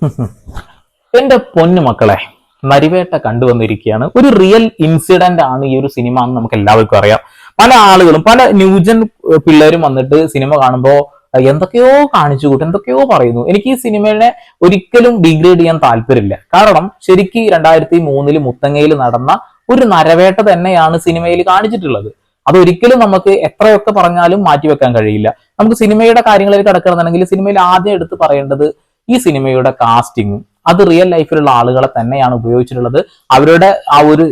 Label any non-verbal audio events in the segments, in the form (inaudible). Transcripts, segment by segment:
(laughs) എന്റെ പൊന്നു മക്കളെ നരിവേട്ട കണ്ടുവന്നിരിക്കുകയാണ്. ഒരു റിയൽ ഇൻസിഡന്റ് ആണ് ഈ ഒരു സിനിമ എന്ന് നമുക്ക് എല്ലാവർക്കും അറിയാം. പല ആളുകളും പല ന്യൂജൻ പിള്ളേരും വന്നിട്ട് സിനിമ കാണുമ്പോൾ എന്തൊക്കെയോ കാണിച്ചു കൂട്ടും എന്തൊക്കെയോ പറയുന്നു. എനിക്ക് ഈ സിനിമയെ ഒരിക്കലും ഡിഗ്രേഡ് ചെയ്യാൻ താല്പര്യമില്ല. കാരണം ശരിക്കും രണ്ടായിരത്തി മൂന്നിൽ മുത്തങ്ങയിൽ നടന്ന ഒരു നരവേട്ട തന്നെയാണ് സിനിമയിൽ കാണിച്ചിട്ടുള്ളത്. അതൊരിക്കലും നമുക്ക് എത്രയൊക്കെ പറഞ്ഞാലും മാറ്റിവെക്കാൻ കഴിയില്ല. നമുക്ക് സിനിമയുടെ കാര്യങ്ങളിലേക്ക് കിടക്കണമെന്നുണ്ടെങ്കിൽ സിനിമയിൽ ആദ്യം എടുത്ത് പറയേണ്ടത് ഈ സിനിമയുടെ കാസ്റ്റിംഗ് അത് റിയൽ ലൈഫിലുള്ള ആളുകളെ തന്നെയാണ് ഉപയോഗിച്ചിട്ടുള്ളത്. അവരുടെ ആ ഒരു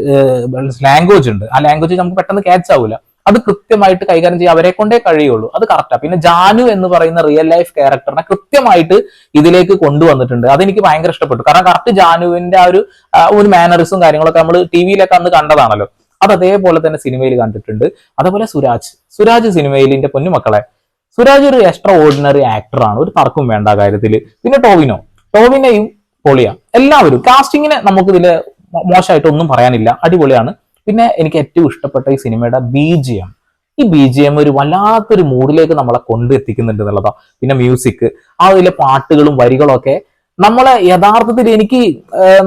ലാംഗ്വേജ് ഉണ്ട്. ആ ലാംഗ്വേജ് നമുക്ക് പെട്ടെന്ന് ക്യാച്ച് ആവില്ല അത് കൃത്യമായിട്ട് കൈകാര്യം ചെയ്യാൻ അവരെ കൊണ്ടേ കഴിയുള്ളൂ. അത് കറക്റ്റാ പിന്നെ ജാനു എന്ന് പറയുന്ന റിയൽ ലൈഫ് ക്യാരക്ടറിനെ കൃത്യമായിട്ട് ഇതിലേക്ക് കൊണ്ടുവന്നിട്ടുണ്ട്. അതെനിക്ക് ഭയങ്കര ഇഷ്ടപ്പെട്ടു. കാരണം കറക്റ്റ് ജാനുവിന്റെ ആ ഒരു ഒരു മാനറിസും കാര്യങ്ങളൊക്കെ നമ്മൾ ടി വിയിലൊക്കെ അന്ന് കണ്ടതാണല്ലോ. അത് അതേപോലെ തന്നെ സിനിമയിൽ കണ്ടിട്ടുണ്ട്. അതേപോലെ സുരാജ്. സുരാജ് സിനിമയിലിന്റെ പൊന്നുമക്കളെ സുരാജ് ഒരു എക്സ്ട്രാ ഓർഡിനറി ആക്ടറാണ് ഒരു തർക്കം വേണ്ട കാര്യത്തിൽ പിന്നെ ടോവിനോ. ടോവിനെയും പൊളിയാ. എല്ലാവരും കാസ്റ്റിങ്ങിനെ നമുക്ക് ഇതിൽ മോശമായിട്ട് ഒന്നും പറയാനില്ല. അടിപൊളിയാണ്. പിന്നെ എനിക്ക് ഏറ്റവും ഇഷ്ടപ്പെട്ട ഈ സിനിമയുടെ ബി ജി എം ഈ ബി ജി എം ഒരു വല്ലാത്തൊരു മൂഡിലേക്ക് നമ്മളെ കൊണ്ടെത്തിക്കുന്നുണ്ട് എന്നുള്ളതാ. പിന്നെ മ്യൂസിക് ആ ഇതിലെ പാട്ടുകളും വരികളും ഒക്കെ നമ്മളെ യഥാർത്ഥത്തിൽ എനിക്ക്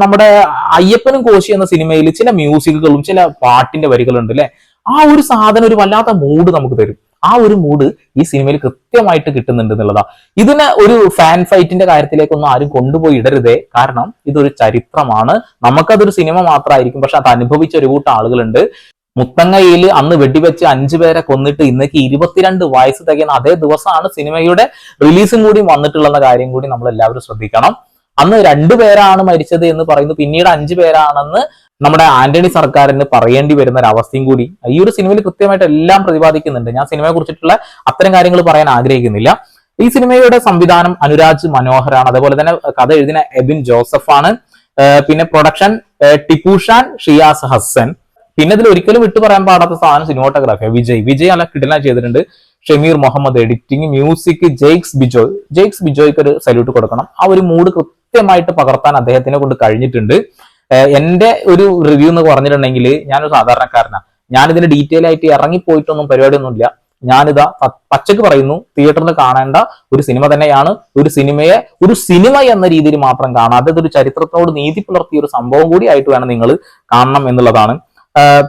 നമ്മുടെ അയ്യപ്പനും കോശി എന്ന സിനിമയിൽ ചില മ്യൂസിക്കുകളും ചില പാട്ടിന്റെ വരികളുണ്ട് അല്ലെ? ആ ഒരു സാധനം ഒരു വല്ലാത്ത മൂഡ് നമുക്ക് തരും. ആ ഒരു മൂഡ് ഈ സിനിമയിൽ കൃത്യമായിട്ട് കിട്ടുന്നുണ്ട് എന്നുള്ളതാ. ഇതിനെ ഒരു ഫാൻ ഫൈറ്റിന്റെ കാര്യത്തിലേക്കൊന്നും ആരും കൊണ്ടുപോയി ഇടരുതേ. കാരണം ഇതൊരു ചരിത്രമാണ്. നമുക്കതൊരു സിനിമ മാത്രമായിരിക്കും. പക്ഷെ അത് അനുഭവിച്ച ഒരു കൂട്ടം ആളുകളുണ്ട്. മുത്തങ്ങയിൽ അന്ന് വെടിവെച്ച് അഞ്ചു പേരെ കൊന്നിട്ട് ഇന്നേക്ക് ഇരുപത്തിരണ്ട് വയസ്സ് തികയുന്ന അതേ ദിവസമാണ് സിനിമയുടെ റിലീസും കൂടി വന്നിട്ടുള്ള കാര്യം കൂടി നമ്മൾ എല്ലാവരും ശ്രദ്ധിക്കണം. അന്ന് രണ്ടു പേരാണ് മരിച്ചത് എന്ന് പറയുന്നു. പിന്നീട് അഞ്ചു പേരാണെന്ന് നമ്മുടെ ആന്റണി സർക്കാരിന് പറയേണ്ടി വരുന്ന ഒരു അവസ്ഥയും കൂടി ഈ ഒരു സിനിമയിൽ കൃത്യമായിട്ട് എല്ലാം പ്രതിപാദിക്കുന്നുണ്ട്. ഞാൻ സിനിമയെ കുറിച്ചിട്ടുള്ള അത്തരം കാര്യങ്ങൾ പറയാൻ ആഗ്രഹിക്കുന്നില്ല. ഈ സിനിമയുടെ സംവിധാനം അനുരാജ് മനോഹറാണ് അതുപോലെ തന്നെ കഥ എഴുതിന എബിൻ ജോസഫ് ആണ് പിന്നെ പ്രൊഡക്ഷൻ ടിപ്പുഷാൻ ഷിയാസ് ഹസൻ പിന്നെ ഇതിൽ ഒരിക്കലും വിട്ടു പറയാൻ പാടാത്ത സാധനം സിനിമോട്ടോഗ്രാഫി വിജയ്. വിജയ് അല്ല കിടല ചെയ്തിട്ടുണ്ട്. Shameer Muhammad editing music Jakes Bejoy. Jakes ബിജോയ്ക്ക് ഒരു സല്യൂട്ട് കൊടുക്കണം. ആ ഒരു മൂഡ് കൃത്യമായിട്ട് പകർത്താൻ അദ്ദേഹത്തിനെ കൊണ്ട് കഴിഞ്ഞിട്ടുണ്ട്. എന്റെ ഒരു റിവ്യൂ എന്ന് പറഞ്ഞിട്ടുണ്ടെങ്കിൽ ഞാനൊരു സാധാരണക്കാരനാണ് ഞാനിതിന് ഡീറ്റെയിൽ ആയിട്ട് ഇറങ്ങിപ്പോയിട്ടൊന്നും പരിപാടിയൊന്നുമില്ല. ഞാനിതാ പച്ചക്ക് പറയുന്നു തിയേറ്ററിൽ കാണേണ്ട ഒരു സിനിമ തന്നെയാണ്. ഒരു സിനിമയെ ഒരു സിനിമ എന്ന രീതിയിൽ മാത്രം കാണാതെ ഒരു ചരിത്രത്തോട് നീതി പുലർത്തിയ ഒരു സംഭവം കൂടി ആയിട്ട് വേണം നിങ്ങൾ കാണണം എന്നുള്ളതാണ്.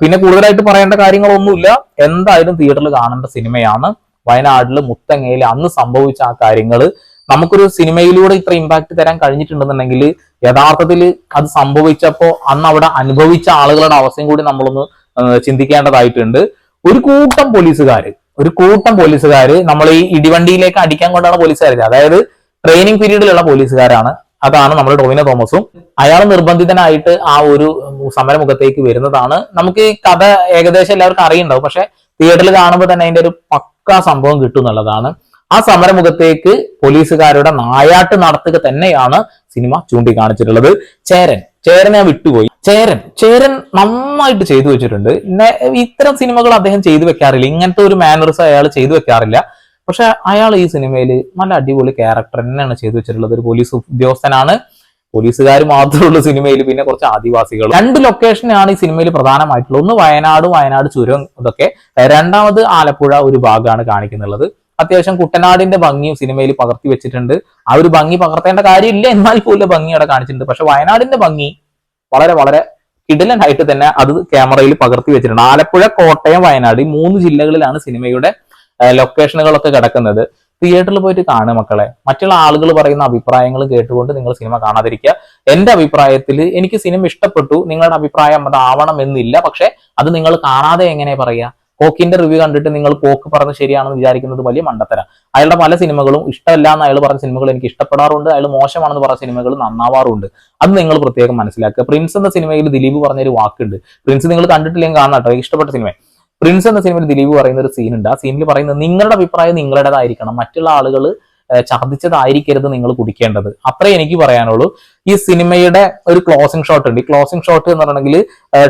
പിന്നെ കൂടുതലായിട്ട് പറയേണ്ട കാര്യങ്ങളൊന്നുമില്ല. എന്തായാലും തിയേറ്ററിൽ കാണേണ്ട സിനിമയാണ് വയനാട്ടിൽ മുത്തങ്ങയിൽ അന്ന് സംഭവിച്ച ആ കാര്യങ്ങൾ നമുക്കൊരു സിനിമയിലൂടെ ഇത്ര ഇമ്പാക്ട് തരാൻ കഴിഞ്ഞിട്ടുണ്ടെന്നുണ്ടെങ്കിൽ യഥാർത്ഥത്തിൽ അത് സംഭവിച്ചപ്പോ അന്ന് അവിടെ അനുഭവിച്ച ആളുകളുടെ അവസ്ഥയും കൂടി നമ്മളൊന്ന് ചിന്തിക്കേണ്ടതായിട്ടുണ്ട്. ഒരു കൂട്ടം പോലീസുകാർ ഒരു കൂട്ടം പോലീസുകാർ നമ്മൾ ഈ ഇടിവണ്ടിയിലേക്ക് അടിക്കാൻ കൊണ്ടാണ് പോലീസുകാർ അതായത് ട്രെയിനിങ് പീരീഡിലുള്ള പോലീസുകാരാണ്. അതാണ് നമ്മുടെ ടോവിനോ തോമസും. അയാൾ നിർബന്ധിതനായിട്ട് ആ ഒരു സമരമുഖത്തേക്ക് വരുന്നതാണ്. നമുക്ക് ഈ കഥ ഏകദേശം എല്ലാവർക്കും അറിയുണ്ടാവും പക്ഷെ തിയേറ്ററിൽ കാണുമ്പോൾ തന്നെ അതിന്റെ ഒരു പക്കാ സംഭവം കിട്ടും എന്നുള്ളതാണ്. ആ സമരമുഖത്തേക്ക് പോലീസുകാരുടെ നായാട്ട് നടത്തുക തന്നെയാണ് സിനിമ ചൂണ്ടിക്കാണിച്ചിട്ടുള്ളത്. ചേരൻ ചേരനെ വിട്ടുപോയി. ചേരൻ ചേരൻ നന്നായിട്ട് ചെയ്തു വെച്ചിട്ടുണ്ട്. ഇത്തരം സിനിമകൾ അദ്ദേഹം ചെയ്തു വെക്കാറില്ല. ഇങ്ങനത്തെ ഒരു മാനറിസ് അയാൾ ചെയ്തു വെക്കാറില്ല. പക്ഷെ അയാൾ ഈ സിനിമയിൽ നല്ല അടിപൊളി ക്യാരക്ടർ തന്നെയാണ് ചെയ്തു വെച്ചിട്ടുള്ളത്. ഒരു പോലീസ് ഉദ്യോഗസ്ഥനാണ്. പോലീസുകാർ മാത്രമുള്ള സിനിമയിൽ പിന്നെ കുറച്ച് ആദിവാസികൾ രണ്ട് ലൊക്കേഷനാണ് ഈ സിനിമയിൽ പ്രധാനമായിട്ടുള്ളത്. ഒന്ന് വയനാട് വയനാട് ചുരം ഇതൊക്കെ. രണ്ടാമത് ആലപ്പുഴ ഒരു ഭാഗമാണ് കാണിക്കുന്നുള്ളത്. അത്യാവശ്യം കുട്ടനാടിന്റെ ഭംഗിയും സിനിമയിൽ പകർത്തി വെച്ചിട്ടുണ്ട്. ആ ഒരു ഭംഗി പകർത്തേണ്ട കാര്യമില്ല എന്നാൽ പോലും ഭംഗി അവിടെ കാണിച്ചിട്ടുണ്ട്. പക്ഷെ വയനാടിന്റെ ഭംഗി വളരെ വളരെ കിടലനായിട്ട് തന്നെ അത് ക്യാമറയിൽ പകർത്തി വെച്ചിട്ടുണ്ട്. ആലപ്പുഴ കോട്ടയം വയനാട് ഈ മൂന്ന് ജില്ലകളിലാണ് സിനിമയുടെ ലൊക്കേഷനുകളൊക്കെ കിടക്കുന്നത്. തിയേറ്ററിൽ പോയിട്ട് കാണുക മക്കളെ. മറ്റുള്ള ആളുകൾ പറയുന്ന അഭിപ്രായങ്ങൾ കേട്ടുകൊണ്ട് നിങ്ങൾ സിനിമ കാണാതിരിക്കുക. എന്റെ അഭിപ്രായത്തിൽ എനിക്ക് സിനിമ ഇഷ്ടപ്പെട്ടു. നിങ്ങളുടെ അഭിപ്രായം അതാവണം എന്നില്ല പക്ഷെ അത് നിങ്ങൾ കാണാതെ എങ്ങനെ പറയാ കോക്കിന്റെ റിവ്യൂ കണ്ടിട്ട് നിങ്ങൾ കോക്ക് പറഞ്ഞ് ശരിയാണെന്ന് വിചാരിക്കുന്നത് വലിയ മണ്ടത്തര. അയാളുടെ പല സിനിമകളും ഇഷ്ടമല്ല എന്ന് അയാൾ പറഞ്ഞ സിനിമകൾ എനിക്ക് ഇഷ്ടപ്പെടാറുണ്ട്. അയാൾ മോശമാണെന്ന് പറഞ്ഞ സിനിമകൾ നന്നാവാറുണ്ട്. അത് നിങ്ങൾ പ്രത്യേകം മനസ്സിലാക്കുക. പ്രിൻസ് എന്ന സിനിമയിൽ ദിലീപ് പറഞ്ഞൊരു വാക്കുണ്ട്. പ്രിൻസ് നിങ്ങൾ കണ്ടിട്ടില്ലെങ്കിൽ കാണണം കേട്ടോ. ഇഷ്ടപ്പെട്ട സിനിമ പ്രിൻസ് എന്ന സിനിമയിൽ ദിലീപ് പറയുന്ന ഒരു സീൻ ഉണ്ട്. ആ സീനിൽ പറയുന്നത് നിങ്ങളുടെ അഭിപ്രായം നിങ്ങളുടേതായിരിക്കണം. മറ്റുള്ള ആളുകൾ ഛർദ്ദിച്ചതായിരിക്കരുത് നിങ്ങൾ കുടിക്കേണ്ടത്. അത്രേ എനിക്ക് പറയാനുള്ളൂ. ഈ സിനിമയുടെ ഒരു ക്ലോസിംഗ് ഷോട്ട് ഉണ്ട്. ഈ ക്ലോസിംഗ് ഷോട്ട് എന്ന് പറഞ്ഞെങ്കിൽ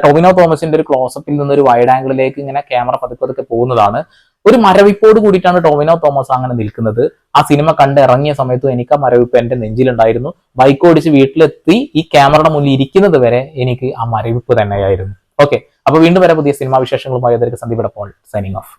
ടൊമിനോ തോമസിന്റെ ഒരു ക്ലോസപ്പിൽ നിന്ന് ഒരു വൈഡ് ആംഗിളിലേക്ക് ഇങ്ങനെ ക്യാമറ പതുക്കെ പതുക്കെ പോകുന്നതാണ്. ഒരു മരവിപ്പോട് കൂടിയിട്ടാണ് ടോമിനോ തോമസ് അങ്ങനെ നിൽക്കുന്നത്. ആ സിനിമ കണ്ട് ഇറങ്ങിയ സമയത്തും എനിക്ക് ആ മരവിപ്പ് എന്റെ നെഞ്ചിലുണ്ടായിരുന്നു. ബൈക്ക് ഓടിച്ച് വീട്ടിലെത്തി ഈ ക്യാമറയുടെ മുന്നിൽ ഇരിക്കുന്നത് വരെ എനിക്ക് ആ മരവിപ്പ് തന്നെയായിരുന്നു. ഓക്കെ അപ്പൊ വീണ്ടും വരെ പുതിയ സിനിമാ വിശേഷങ്ങളുമായി. അതിലേക്ക് സന്ദീപ് പോൾ സൈനിങ് ഓഫ്